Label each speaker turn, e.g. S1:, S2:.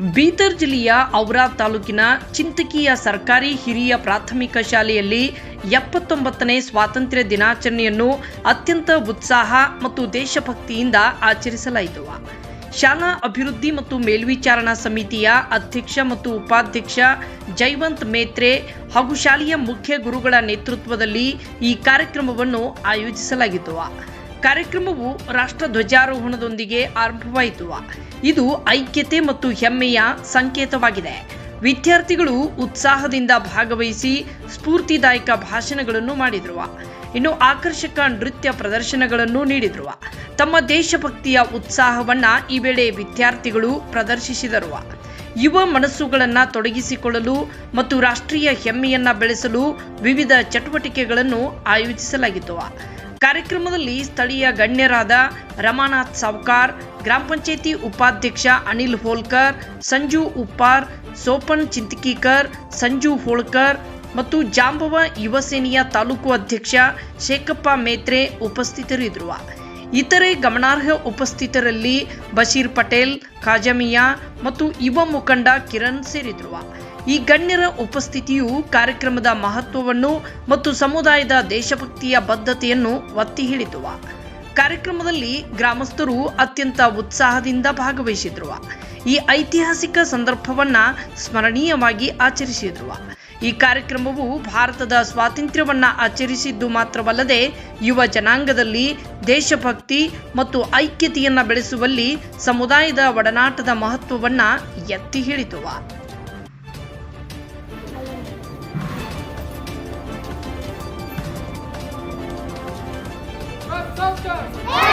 S1: ಬೀದರ್ ಜಿಲ್ಲೆಯ ಔರಾ ತಾಲೂಕಿನ ಚಿಂತಕಿಯ ಸರ್ಕಾರಿ ಹಿರಿಯ ಪ್ರಾಥಮಿಕ ಶಾಲೆಯಲ್ಲಿ ಎಪ್ಪತ್ತೊಂಬತ್ತನೇ ಸ್ವಾತಂತ್ರ್ಯ ದಿನಾಚರಣೆಯನ್ನು ಅತ್ಯಂತ ಉತ್ಸಾಹ ಮತ್ತು ದೇಶಭಕ್ತಿಯಿಂದ ಆಚರಿಸಲಾಯಿತು. ಶಾಲಾ ಅಭಿವೃದ್ಧಿ ಮತ್ತು ಮೇಲ್ವಿಚಾರಣಾ ಸಮಿತಿಯ ಅಧ್ಯಕ್ಷ ಮತ್ತು ಉಪಾಧ್ಯಕ್ಷ ಜೈವಂತ್ ಮೇತ್ರೆ ಹಾಗೂ ಶಾಲೆಯ ಮುಖ್ಯ ಗುರುಗಳ ನೇತೃತ್ವದಲ್ಲಿ ಈ ಕಾರ್ಯಕ್ರಮವನ್ನು ಆಯೋಜಿಸಲಾಗಿತ್ತು. ಕಾರ್ಯಕ್ರಮವು ರಾಷ್ಟ್ರ ಧ್ವಜಾರೋಹಣದೊಂದಿಗೆ ಆರಂಭವಾಯಿತು. ಇದು ಐಕ್ಯತೆ ಮತ್ತು ಹೆಮ್ಮೆಯ ಸಂಕೇತವಾಗಿದೆ. ವಿದ್ಯಾರ್ಥಿಗಳು ಉತ್ಸಾಹದಿಂದ ಭಾಗವಹಿಸಿ ಸ್ಫೂರ್ತಿದಾಯಕ ಭಾಷಣಗಳನ್ನು ಮಾಡಿದ್ರು. ಇನ್ನು ಆಕರ್ಷಕ ನೃತ್ಯ ಪ್ರದರ್ಶನಗಳನ್ನು ನೀಡಿದ್ರು. ತಮ್ಮ ದೇಶಭಕ್ತಿಯ ಉತ್ಸಾಹವನ್ನ ಈ ವೇಳೆ ವಿದ್ಯಾರ್ಥಿಗಳು ಪ್ರದರ್ಶಿಸಿದರು. ಯುವ ಮನಸ್ಸುಗಳನ್ನು ತೊಡಗಿಸಿಕೊಳ್ಳಲು ಮತ್ತು ರಾಷ್ಟ್ರೀಯ ಹೆಮ್ಮೆಯನ್ನ ಬೆಳೆಸಲು ವಿವಿಧ ಚಟುವಟಿಕೆಗಳನ್ನು ಆಯೋಜಿಸಲಾಗಿತ್ತು. ಕಾರ್ಯಕ್ರಮದಲ್ಲಿ ಸ್ಥಳೀಯ ಗಣ್ಯರಾದ ರಮಾನಾಥ್ ಸಾವ್ಕಾರ್, ಗ್ರಾಮ ಪಂಚಾಯಿತಿ ಉಪಾಧ್ಯಕ್ಷ ಅನಿಲ್ ಹೋಲ್ಕರ್, ಸಂಜು ಉಪ್ಪಾರ್, ಸೋಪನ್ ಚಿಂತಕೀಕರ್, ಸಂಜು ಹೋಳ್ಕರ್ ಮತ್ತು ಜಾಂಬವ ಯುವ ಸೇನೆಯ ತಾಲೂಕು ಅಧ್ಯಕ್ಷ ಶೇಖಪ್ಪ ಮೇತ್ರೆ ಉಪಸ್ಥಿತರಿದ್ದರು. ಇತರೆ ಗಮನಾರ್ಹ ಉಪಸ್ಥಿತರಲ್ಲಿ ಬಶೀರ್ ಪಟೇಲ್, ಖಾಜಮಿಯಾ ಮತ್ತು ಯುವ ಮುಖಂಡ ಕಿರಣ್ ಸೇರಿದ್ರು ಈ ಗಣ್ಯರ ಉಪಸ್ಥಿತಿಯು ಕಾರ್ಯಕ್ರಮದ ಮಹತ್ವವನ್ನು ಮತ್ತು ಸಮುದಾಯದ ದೇಶಭಕ್ತಿಯ ಬದ್ಧತೆಯನ್ನು ಒತ್ತಿ ಹೇಳಿತು ಕಾರ್ಯಕ್ರಮದಲ್ಲಿ ಗ್ರಾಮಸ್ಥರು ಅತ್ಯಂತ ಉತ್ಸಾಹದಿಂದ ಭಾಗವಹಿಸಿದ್ರು ಈ ಐತಿಹಾಸಿಕ ಸಂದರ್ಭವನ್ನ ಸ್ಮರಣೀಯವಾಗಿ ಆಚರಿಸಿದ್ರು ಈ ಕಾರ್ಯಕ್ರಮವು ಭಾರತದ ಸ್ವಾತಂತ್ರ್ಯವನ್ನ ಆಚರಿಸಿದ್ದು ಮಾತ್ರವಲ್ಲದೆ ಯುವ ಜನಾಂಗದಲ್ಲಿ ದೇಶಭಕ್ತಿ ಮತ್ತು ಐಕ್ಯತೆಯನ್ನ ಬೆಳೆಸುವಲ್ಲಿ ಸಮುದಾಯದ ಒಡನಾಟದ ಮಹತ್ವವನ್ನ ಎತ್ತಿ stop
S2: stop.